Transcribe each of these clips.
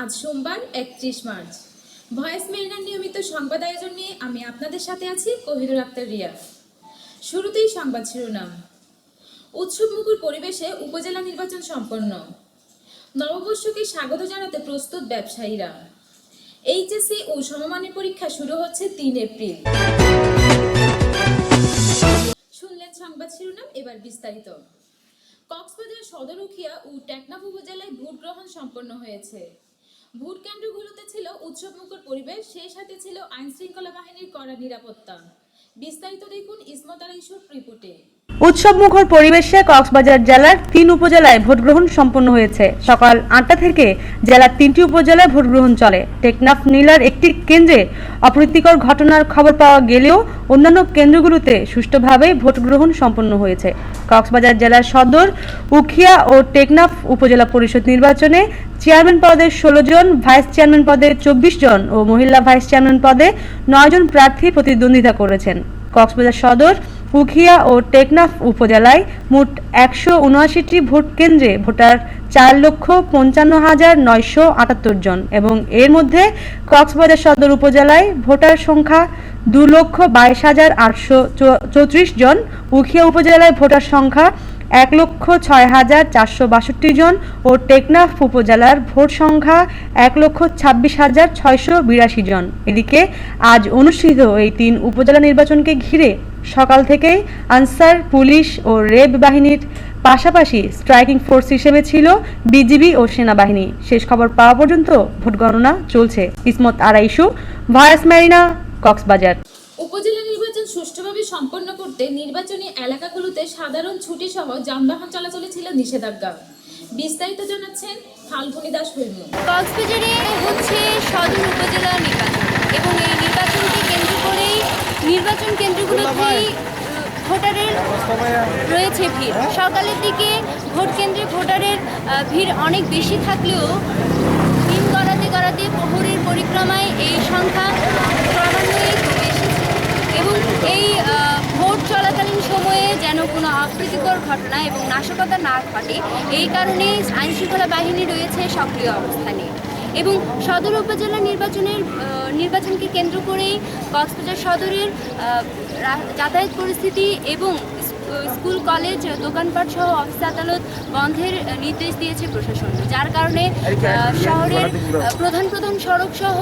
আজ সোমবার একত্রিশ মার্চ। ভয়েস মেরিনার নিয়মিত সংবাদ আয়োজন নিয়ে আমি আপনাদের সাথে আছি কোহিনুর আক্তার রিয়া। শুরুতেই সংবাদ শিরোনাম। উৎসবমুখর পরিবেশে উপজেলা নির্বাচন সম্পন্ন। নববর্ষকে স্বাগত জানাতে প্রস্তুত ব্যবসায়ীরা। এইচএসসি ও সমমানের পরীক্ষা শুরু হচ্ছে তিন এপ্রিল। শুনলেন সংবাদ শিরোনাম, এবার বিস্তারিত। কক্সবাজার সদর উখিয়া ও টেকনাফ উপজেলায় ভোট গ্রহণ সম্পন্ন হয়েছে। ভোট কেন্দ্রগুলোতে ছিল উৎসবমুখর পরিবেশ, সেই সাথে ছিল আইন শৃঙ্খলা বাহিনীর কড়া নিরাপত্তা। বিস্তারিত দেখুন ইসমত আলাইশুর রিপোর্টে। উৎসবমুখর পরিবেশে কক্সবাজার জেলার তিন উপজেলায় ভোটগ্রহণ সম্পন্ন হয়েছে। সকাল আটটা থেকে জেলার তিনটি উপজেলায় ভোটগ্রহণ চলে। টেকনাফ নীলার একটি কেন্দ্রে অপ্রীতিকর ঘটনার খবর পাওয়া গেলেও অন্যান্য কেন্দ্রগুলোতে সুষ্ঠুভাবে ভোটগ্রহণ সম্পন্ন হয়েছে। কক্সবাজার জেলার সদর, উখিয়া ও টেকনাফ উপজেলা পরিষদ নির্বাচনে চেয়ারম্যান পদে ষোলো জন, ভাইস চেয়ারম্যান পদে চব্বিশ জন ও মহিলা ভাইস চেয়ারম্যান পদে নয় জন প্রার্থী প্রতিদ্বন্দ্বিতা করেছেন। কক্সবাজার সদর, উখিয়া ও টেকনাফ উপজেলায় মোট একশো উনআশিটি ভোট কেন্দ্রে ভোটার চার লক্ষ পঞ্চান্ন হাজার নয়শো আটাত্তর জন এবং এর মধ্যে কক্সবাজার সদর উপজেলায় ভোটার সংখ্যা দু লক্ষ বাইশ হাজার আটশো চৌত্রিশ জন, উখিয়া উপজেলায় ভোটার সংখ্যা এক লক্ষ ছয় হাজার চারশো বাষট্টি জন ও টেকনাফ উপজেলার ভোট সংখ্যা এক লক্ষ ছাব্বিশ হাজার ছয়শো বিরাশি জন। এদিকে আজ অনুষ্ঠিত এই তিন উপজেলা নির্বাচনকে ঘিরে সকাল থেকেই আনসার, পুলিশ ও রেব বাহিনীর পাশাপাশি স্ট্রাইকিং ফোর্স হিসেবে ছিল বিজিবি ও সেনাবাহিনী। শেষ খবর পাওয়া পর্যন্ত ভোট গণনা চলছে। ইসমত আড়াইশো ভয়েস ম্যারিনা কক্সবাজার। সম্পন্ন করতে নির্বাচনী এলাকাগুলোতে সাধারণ ছুটি সহ যানবাহন চলাচলে ছিল নিষেধাজ্ঞা। বিস্তারিত জানাচ্ছেন ফাল্গুনী দাস হৈম কক্সবাজারে হচ্ছে সদর উপজেলা নির্বাচন এবং এই নির্বাচনকে কেন্দ্র করেই নির্বাচন কেন্দ্রগুলোতেই ভোটারের রয়েছে ভিড়। সকালের দিকে ভোট কেন্দ্রে ভোটারের ভিড় অনেক বেশি থাকলেও দিন গড়াতে গড়াতে প্রহরের পরিক্রমায় এই সংখ্যা ক্রমান্বয়ে এই ভোট চলাকালীন সময়ে যেন কোনো অপ্রীতিকর ঘটনা এবং নাশকতা না ঘটে, এই কারণে আইনশৃঙ্খলা বাহিনী রয়েছে সক্রিয় অবস্থানে। এবং সদর উপজেলা নির্বাচনের নির্বাচনকে কেন্দ্র করেই কক্সবাজার সদরের যাতায়াত পরিস্থিতি এবং স্কুল কলেজ দোকানপাট সহ অফিস আদালত বন্ধের নির্দেশ দিয়েছে প্রশাসন। যার কারণে শহরের প্রধান প্রধান সড়ক সহ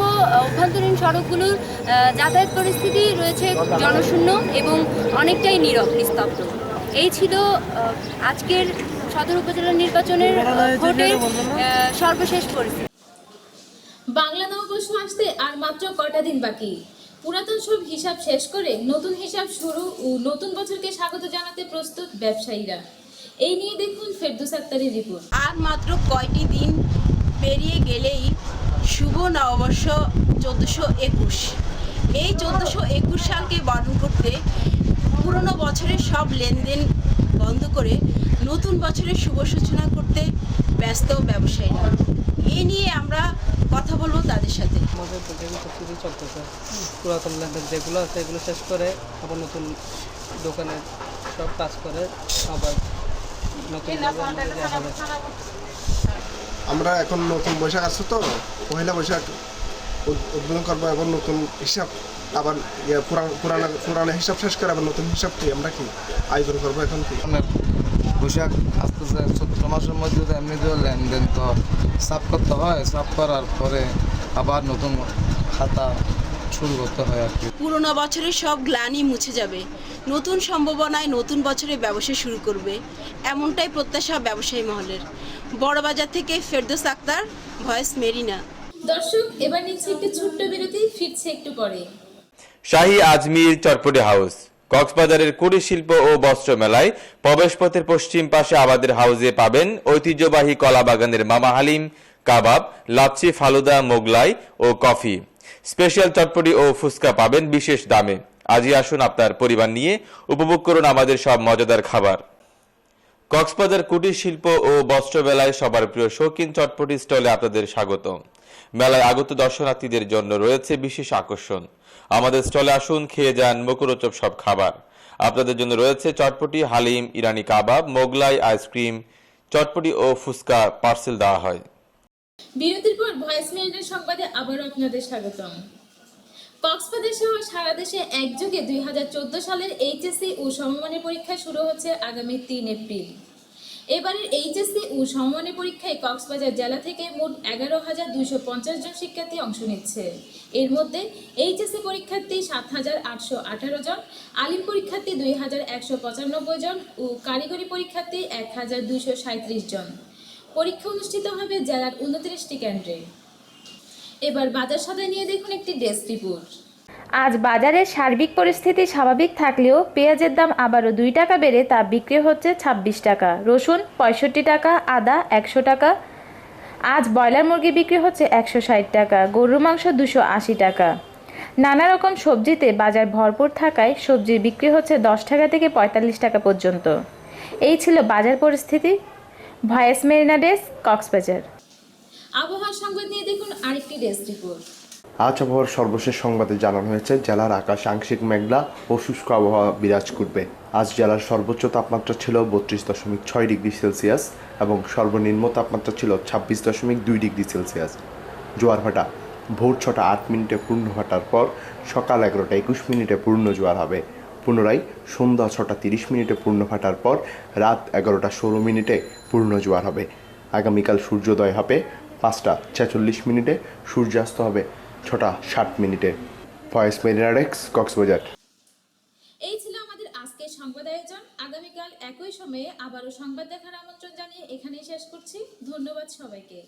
অভ্যন্তরীণ সড়কগুলোর যাতায়াত পরিস্থিতি রয়েছে জনশূন্য এবং অনেকটাই নীরব নিস্তব্ধ। এই ছিল আজকের সদর উপজেলা নির্বাচনের ভোটের সর্বশেষ পরিস্থিতি। বাংলা নববর্ষ আসতে আর মাত্র কটা দিন বাকি? পুরাতন সব হিসাব শেষ করে নতুন হিসাব শুরু ও নতুন বছরকে স্বাগত জানাতে প্রস্তুত ব্যবসায়ীরা। এই নিয়ে দেখুন ফেরদুস আক্তারের রিপোর্ট। আর মাত্র কয়টি দিন পেরিয়ে গেলেই শুভ নববর্ষ চোদ্দোশো একুশ। এই চোদ্দোশো একুশ সালকে বরণ করতে পুরনো বছরের সব লেনদেন বন্ধ করে নতুন বছরের শুভ সূচনা করতে ব্যস্ত ব্যবসায়ীরা। এই নিয়ে আমরা বলব তাদের সাথে। আমাদের তো যেগুলো প্রস্তুতি চলতেছে পুরাতন লেনদেন যেগুলো আছে এগুলো শেষ করে আবার নতুন দোকানে সব কাজ করে আবার নতুন আমরা এখন নতুন বৈশাখ আসছে তো পয়লা বৈশাখ উদ- উদ্বোধন করব এখন নতুন হিসাব আবার ইয়ে পুরান- পুরানা পুরানো হিসাব শেষ করে আবার নতুন হিসাব কি আমরা কি আয়োজন করব এখন কি? বৈশাখ আসতেছে চৈত্র মাসের মধ্যে তো এমনিতেও লেনদেন তো সাফ করতে হয় সাফ করার পরে আবার নতুন খাতা শুরু করতে হয় আর কি। পুরনো বছরের সব গ্লানি মুছে যাবে। নতুন সম্ভাবনায় নতুন বছরে ব্যবসা শুরু করবে। এমনটাই প্রত্যাশা ব্যবসায়ী মহলের। বড়বাজার থেকে ফেরদোস আক্তার ভয়েস মেরিনা। দর্শক এবার নিচ্ছে একটি ছোট্ট বিরতি ফিরছে একটু পরে। শাহী আজমির চটপটি হাউস। কক্সবাজারের কুটির শিল্প ও বস্ত্র মেলায় প্রবেশপথের পশ্চিম পাশে আবাদের হাউসে পাবেন ঐতিহ্যবাহী কলা বাগানের মামা হালিম, কাবাব, লাচ্ছি, ফালুদা, মোগলাই ও কফি। স্পেশাল চটপটি ও ফুচকা পাবেন বিশেষ দামে। আজই আসুন আপনার পরিবার নিয়ে উপভোগ করুন আমাদের সব মজাদার খাবার। কক্সবাজার কুটির শিল্প ও বস্ত্র মেলায় সবার প্রিয় শৌখিন চটপটি স্টলে আপনাদের স্বাগত মেলায় আগত দর্শনার্থীদের জন্য রয়েছে বিশেষ আকর্ষণ। আমাদের স্টলে আসুন, খেয়ে যান, মুখরোচক সব খাবার। আপনাদের জন্য রয়েছে chotpoti, haleem, Irani kebab, Mughlai ice cream, chotpoti ও ফুচকা পার্সেল দেওয়া হয়। বিরতির পর ভয়েস মেরিনের সংবাদে আবারও আপনাদের স্বাগতম। কক্সবাজার সহ সারা দেশে একযোগে দুই হাজার চোদ্দ সালের এইচএসসি ও সমমানের পরীক্ষা শুরু হচ্ছে আগামী তিন এপ্রিল। এবারের এইচএসসি ও সমমানের পরীক্ষায় কক্সবাজার জেলা থেকে মোট এগারো হাজার দুইশো পঞ্চাশ জন শিক্ষার্থী অংশ নিচ্ছে। এর মধ্যে এইচএসসি পরীক্ষার্থী সাত হাজার আটশো আঠারো জন, আলিম পরীক্ষার্থী দুই হাজার একশো পঁচানব্বই জন ও কারিগরি পরীক্ষার্থী এক হাজার দুইশো সাঁত্রিশ জন। পরীক্ষা অনুষ্ঠিত হবে জেলার উনত্রিশটি কেন্দ্রে। এবার বাজার সদায় নিয়ে দেখুন একটি ডেস্ক রিপোর্ট। আজ বাজারের সার্বিক পরিস্থিতি স্বাভাবিক থাকলেও পেঁয়াজের দাম আবারও দুই টাকা বেড়ে তা বিক্রি হচ্ছে ছাব্বিশ টাকা। রসুন পঁয়ষট্টি টাকা, আদা একশো টাকা। আজ ব্রয়লার মুরগি বিক্রি হচ্ছে একশো ষাট টাকা, গরুর মাংস দুশো আশি টাকা। নানা রকম সবজিতে বাজার ভরপুর থাকায় সবজির বিক্রি হচ্ছে দশ টাকা থেকে পঁয়তাল্লিশ টাকা পর্যন্ত। এই ছিল বাজার পরিস্থিতি। Voice Marina desk, Cox's Bazar. আবহাওয়ার সংবাদ নিয়ে দেখুন আরেকটি ডেস্ক রিপোর্ট। আজ আবহাওয়ার সর্বশেষ সংবাদে জানানো হয়েছে, জেলার আকাশ আংশিক মেঘলা ও শুষ্ক আবহাওয়া বিরাজ করবে। আজ জেলার সর্বোচ্চ তাপমাত্রা ছিল বত্রিশ দশমিক ছয় ডিগ্রি সেলসিয়াস এবং সর্বনিম্ন তাপমাত্রা ছিল ছাব্বিশ দশমিক দুই ডিগ্রি সেলসিয়াস। জোয়ার ভাটা ভোর ছটা আট মিনিটে পূর্ণ ভাটার পর সকাল এগারোটা একুশ মিনিটে পূর্ণ জোয়ার হবে। পুনরায় সন্ধ্যা ছটা তিরিশ মিনিটে পূর্ণ ভাটার পর রাত এগারোটা ষোলো মিনিটে পূর্ণ জোয়ার হবে। আগামীকাল সূর্যোদয় হবে পাঁচটা ছেচল্লিশ মিনিটে, সূর্যাস্ত হবে ছটা, ষাট মিনিটে। ভয়েস মেরিনারেক্স কক্সবাজার। এই ছিল আমাদের আজকের সংবাদ আয়োজন। আগামীকাল একই সময়ে আবারও সংবাদ দেখার আমন্ত্রণ জানিয়ে এখানেই শেষ করছি। ধন্যবাদ সবাইকে।